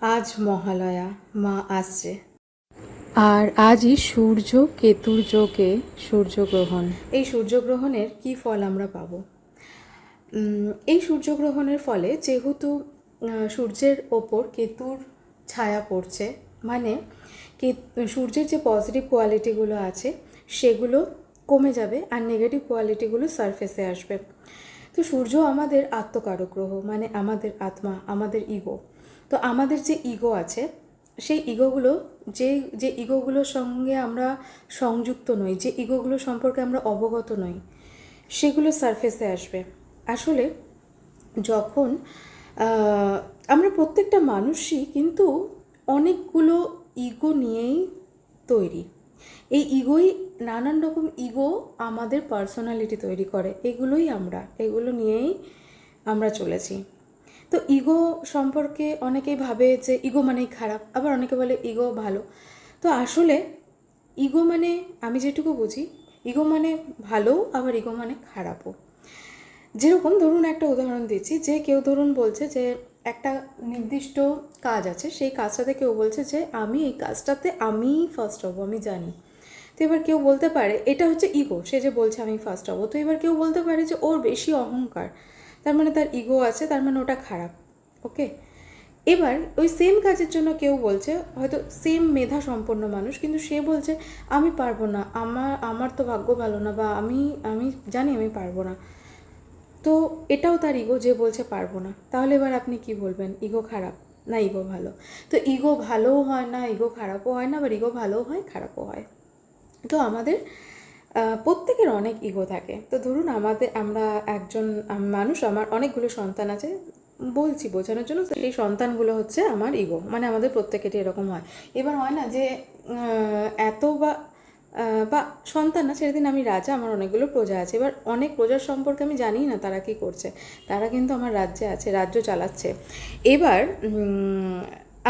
আজ মহালয়া মা আসছে। আর আজই সূর্য কেতুর যোগে সূর্যগ্রহণ। এই সূর্যগ্রহণের কি ফল আমরা পাব? এই সূর্যগ্রহণের ফলে যেহেতু সূর্যের ওপর কেতুর ছায়া পড়ছে মানে কে- সূর্যের যে পজিটিভ কোয়ালিটিগুলো আছে সেগুলো কমে যাবে আর নেগেটিভ কোয়ালিটিগুলো সারফেসে আসবে। তো সূর্য আমাদের আত্মকারক গ্রহ মানে আমাদের আত্মা, আমাদের ইগো তো আমাদের যে ইগো আছে, সেই ইগোগুলো যে যে ইগোগুলোর সঙ্গে আমরা সংযুক্ত নই, যে ইগোগুলো সম্পর্কে আমরা অবগত নই, সেগুলো সারফেসে আসবে। আসলে যখন আমরা প্রত্যেকটা মানুষই কিন্তু অনেকগুলো ইগো নিয়েই তৈরি। এই ইগোই নানান রকম ইগো আমাদের পার্সোনালিটি তৈরি করে। এগুলোই আমরা, এগুলো নিয়েই আমরা চলেছি। তো ইগো সম্পর্কে অনেকেই ভাবে যে ইগো মানেই খারাপ, আবার অনেকে বলে ইগো ভালো। তো আসলে ইগো মানে আমি যেটুকু বুঝি, ইগো মানে ভালো আবার ইগো মানে খারাপও। যেরকম ধরুন একটা উদাহরণ দিচ্ছি, যে কেউ ধরুন বলছে যে একটা নির্দিষ্ট কাজ আছে, সেই কাজটাতে কেউ বলছে যে আমি এই কাজটাতে আমি ফার্স্ট হব, আমি জানি। তো এবার কেউ বলতে পারে, এটা হচ্ছে ইগো সে যে বলছে আমি ফার্স্ট হব। তো এবার কেউ বলতে পারে যে ওর বেশি অহংকার, তার মানে তার ইগো আছে, তার মানে ওটা খারাপ ওকে এবার ওই সেম কাজের জন্য কেউ বলছে, হয়তো সেম মেধা সম্পন্ন মানুষ, কিন্তু সে বলছে, আমি পারব না, আমার আমার তো ভাগ্য ভালো না, বা আমি আমি জানি আমি পারব না। তো এটাও তার ইগো যে বলছে পারব না। তাহলে এবার আপনি কি বলবেন? ইগো খারাপ? না ইগো ভালো। তো ইগো ভালোও হয় না ইগো খারাপও হয় না, আবার ইগো ভালোও হয়, খারাপও হয়। তো আমাদের প্রত্যেকের অনেক ইগো থাকে। তো ধরুন আমাদের, আমরা একজন মানুষ, আমার অনেকগুলো সন্তান আছে, বলছি বোঝানোর জন্য এই সন্তানগুলো হচ্ছে আমার ইগো মানে আমাদের প্রত্যেকেরই এরকম হয়। এবার হয় না যে এত বা বা সন্তান না, সেদিন আমি রাজা, আমার অনেকগুলো প্রজা আছে। এবার অনেক প্রজার সম্পর্কে আমি জানি না তারা কি করছে। তারা কিন্তু আমার রাজ্যে আছে, রাজ্য চালাচ্ছে। এবার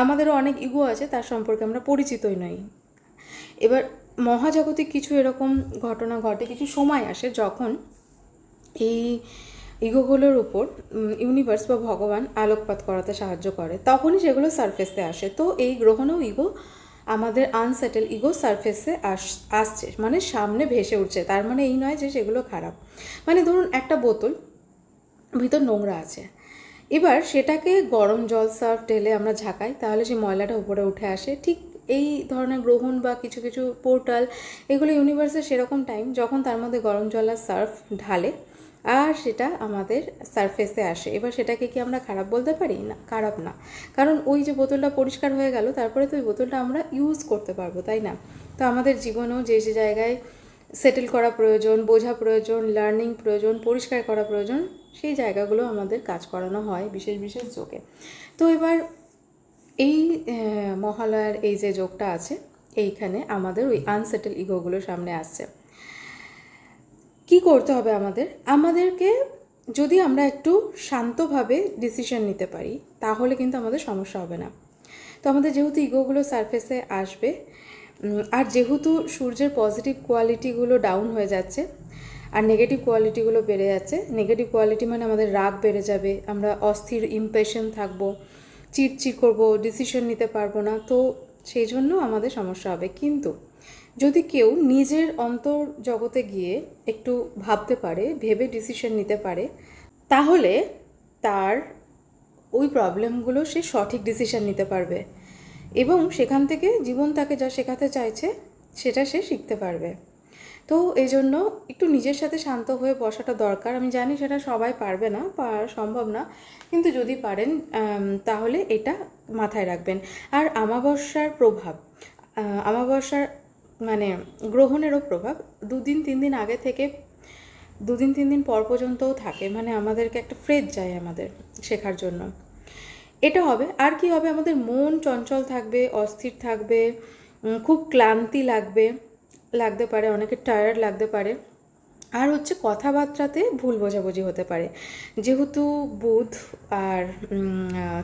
আমাদেরও অনেক ইগো আছে, তার সম্পর্কে আমরা পরিচিতই নই। এবার মহাজাগতিক কিছু এরকম ঘটনা ঘটে, কিছু সময় আসে যখন এই ইগোগুলোর উপর ইউনিভার্স বা ভগবান আলোকপাত করাতে সাহায্য করে, তখনই সেগুলো সারফেসে আসে। তো এই গ্রহণেও ইগো আমাদের আনসেটেল ইগো সারফেসে আস, আসছে মানে সামনে ভেসে উঠছে। তার মানে এই নয় যে সেগুলো খারাপ। মানে ধরুন একটা বোতল ভিতর নোংরা আছে। এবার সেটাকে গরম জল সার্ফ ঢেলে আমরা ঝাঁকাই, তাহলে সেই ময়লাটা উপরে উঠে আসে। ঠিক এই ধরনের গ্রহণ বা কিছু কিছু পোর্টাল এগুলো ইউনিভার্সের সেরকম টাইম যখন তার মধ্যে গরম জল আর সার্ফ ঢালে আর সেটা আমাদের সারফেসে আসে। এবার সেটাকে কি আমরা খারাপ বলতে পারি? না, খারাপ না। কারণ ওই যে বোতলটা পরিষ্কার হয়ে গেল, তারপরে তো ওই বোতলটা আমরা ইউজ করতে পারব, তাই না? তো আমাদের জীবনেও যে যে জায়গায় সেটেল করা প্রয়োজন, বোঝা প্রয়োজন লার্নিং প্রয়োজন, পরিষ্কার করা প্রয়োজন, সেই জায়গাগুলো আমাদের কাজ করানো হয় বিশেষ বিশেষ যোগে। তো এবার এই মহালয়ার এই যে যোগটা আছে, এইখানে আমাদের ওই আনসেটেল ইগোগুলো সামনে আসছে। কি করতে হবে আমাদের? আমাদেরকে যদি আমরা একটু শান্তভাবে ডিসিশন নিতে পারি, তাহলে কিন্তু আমাদের সমস্যা হবে না। তো আমাদের যেহেতু ইগোগুলো সারফেসে আসবে আর যেহেতু সূর্যের পজিটিভ কোয়ালিটিগুলো ডাউন হয়ে যাচ্ছে, আর নেগেটিভ কোয়ালিটিগুলো বেড়ে যাচ্ছে নেগেটিভ কোয়ালিটি মানে আমাদের রাগ বেড়ে যাবে, আমরা অস্থির ইমপেশেন্ট থাকব চিটচিট করব ডিসিশন নিতে পারব না, তো সেই জন্য আমাদের সমস্যা হবে। কিন্তু যদি কেউ নিজের অন্তর জগতে গিয়ে একটু ভাবতে পারে, ভেবে ডিসিশন নিতে পারে, তাহলে তার ওই প্রবলেমগুলো সে সঠিক ডিসিশন নিতে পারবে এবং সেখান থেকে জীবন তাকে যা শেখাতে চাইছে, সেটা সে শিখতে পারবে। তো এই জন্য একটু নিজের সাথে শান্ত হয়ে বসাটা দরকার। আমি জানি সেটা সবাই পারবে না, পারা সম্ভব না, কিন্তু যদি পারেন তাহলে এটা মাথায় রাখবেন। আর আমাবস্যার প্রভাব আমাবস্যার মানে গ্রহণেরও প্রভাব। দুদিন তিন দিন আগে থেকে দুদিন তিন দিন পর পর্যন্তও থাকে। মানে আমাদেরকে একটা ফ্রেজ যায় আমাদের শেখার জন্য। এটা হবে। আর কি হবে? আমাদের মন চঞ্চল থাকবে, অস্থির থাকবে খুব ক্লান্তি লাগবে, লাগতে পারে, অনেকে টায়ার্ড লাগতে পারে। আর হচ্ছে কথাবার্তাতে ভুল বোঝাবুঝি হতে পারে। যেহেতু বুধ আর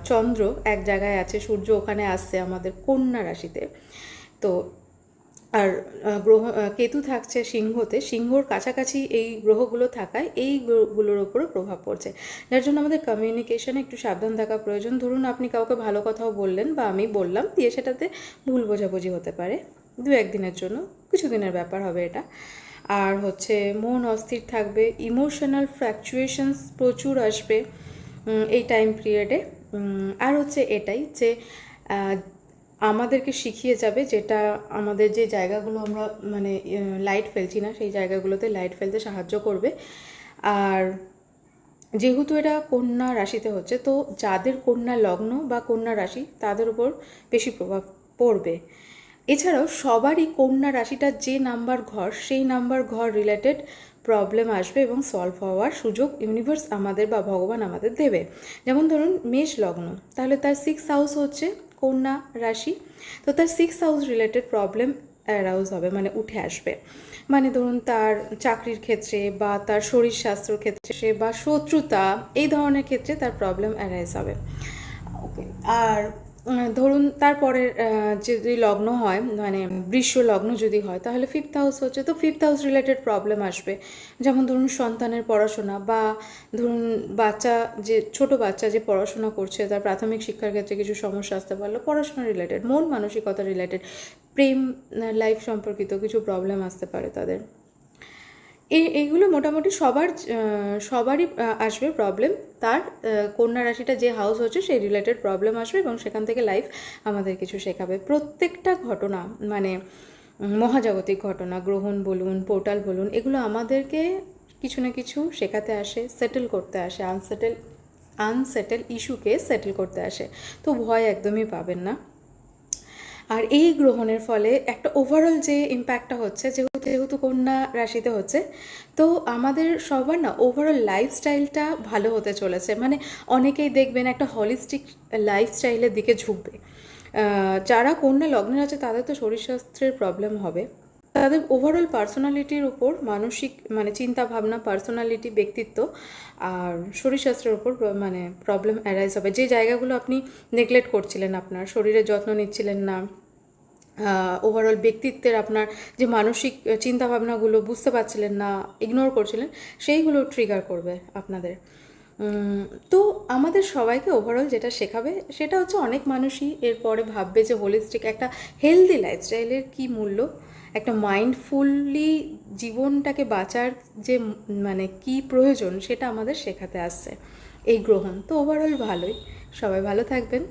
চন্দ্র এক জায়গায় আছে, সূর্য ওখানে আসছে আমাদের কন্যা রাশিতে, তো আর গ্রহ কেতু থাকছে সিংহতে, সিংহর কাছাকাছি এই গ্রহগুলো থাকায় এই গ্রহগুলোর উপরে প্রভাব পড়ছে। যার জন্য আমাদের কমিউনিকেশনে একটু সাবধান থাকা প্রয়োজন। ধরুন, আপনি কাউকে ভালো কথাও বললেন বা আমি বললাম, দিয়ে সেটাতে ভুল বোঝাবুঝি হতে পারে। দু একদিনের জন্য, কিছু দিনের ব্যাপার হবে এটা। আর হচ্ছে, মন অস্থির থাকবে ইমোশনাল ফ্র্যাকচুয়েশনস প্রচুর আসবে এই টাইম পিরিয়ডে আর হচ্ছে এটাই যে আমাদেরকে শিখিয়ে যাবে যেটা আমাদের যে জায়গাগুলো আমরা মানে লাইট ফেলছি না, সেই জায়গাগুলোতে লাইট ফেলতে সাহায্য করবে। আর যেহেতু এটা কন্যা রাশিতে হচ্ছে, তো যাদের কন্যা লগ্ন বা কন্যা রাশি, তাদের উপর বেশি প্রভাব পড়বে। এছাড়াও সবারই কন্যা রাশিটা যে নাম্বার ঘর, সেই নাম্বার ঘর রিলেটেড প্রবলেম আসবে এবং সলভ হওয়ার সুযোগ ইউনিভার্স আমাদের বা ভগবান আমাদের দেবে। যেমন ধরুন মেষ লগ্ন, তাহলে তার সিক্স হাউস হচ্ছে কন্যা রাশি, তো তার six house related problem arouse হবে মানে উঠে আসবে। মানে ধরুন তার চাকরির ক্ষেত্রে বা তার শরীর স্বাস্থ্যর ক্ষেত্রে বা শত্রুতা, এই ধরনের ক্ষেত্রে তার প্রবলেম অ্যারাইজ হবে। ওকে আর ধরুন তারপরের যদি লগ্ন হয় মানে বৃষ লগ্ন যদি হয়, তাহলে ফিফথ হাউস হচ্ছে। তো ফিফথ হাউস রিলেটেড প্রবলেম আসবে। যেমন ধরুন সন্তানের পড়াশোনা বা ধরুন বাচ্চা যে, ছোট বাচ্চা যে পড়াশোনা করছে, তার প্রাথমিক শিক্ষার ক্ষেত্রে কিছু সমস্যা আসতে পারল পড়াশোনা রিলেটেড মন মানসিকতা রিলেটেড প্রেম লাইফ সম্পর্কিত কিছু প্রবলেম আসতে পারে তাদের। এই, এইগুলো মোটামুটি সবার সবারই আসবে প্রবলেম তার কন্যা রাশিটা যে হাউস হচ্ছে, সেই রিলেটেড প্রবলেম আসবে এবং সেখান থেকে লাইফ আমাদের কিছু শেখাবে। প্রত্যেকটা ঘটনা মানে মহাজাগতিক ঘটনা, গ্রহণ বলুন পোর্টাল বলুন, এগুলো আমাদেরকে কিছু না কিছু শেখাতে আসে সেটেল করতে আসে আনসেটেল আনসেটেল ইস্যুকে সেটেল করতে আসে। তো ভয় একদমই পাবেন না। আর এই গ্রহণের ফলে একটা ওভারঅল যে ইম্প্যাক্টটা হচ্ছে যেহেতু যেহেতু কন্যা রাশিতে হচ্ছে, তো আমাদের সবার না ওভারঅল লাইফস্টাইলটা ভালো হতে চলেছে। মানে অনেকেই দেখবেন একটা হলিস্টিক লাইফস্টাইলের দিকে ঝুঁকবে। যারা কন্যা লগ্নের আছে, তাদের তো শরীর স্বাস্থ্যের প্রবলেম হবে। তাদের ওভারঅল পার্সোনালিটির উপর মানসিক মানে চিন্তা ভাবনা পার্সোনালিটি ব্যক্তিত্ব আর শরীরস্বাস্থ্যের উপর প্র- মানে প্রবলেম অ্যারাইজ হবে। যে জায়গাগুলো আপনি নেগলেক্ট করছিলেন আপনার শরীরের যত্ন নিচ্ছিলেন না ওভারঅল ব্যক্তিত্বের আপনার যে মানসিক চিন্তাভাবনাগুলো বুঝতে পারছিলেন না ইগনোর করছিলেন, সেইগুলো ট্রিগার করবে আপনাদের। তো আমাদের সবাইকে ওভারঅল যেটা শেখাবে, সেটা হচ্ছে অনেক মানুষই এরপরে ভাববে যে হোলিস্টিক একটা হেলদি লাইফস্টাইলের কী মূল্য? একটা মাইন্ডফুলি জীবনটাকে বাঁচার যে মানে কি প্রয়োজন, সেটা আমাদের শেখাতে আসছে এই গ্রহণ। তো ওভারঅল ভালোই। সবাই ভালো থাকবেন।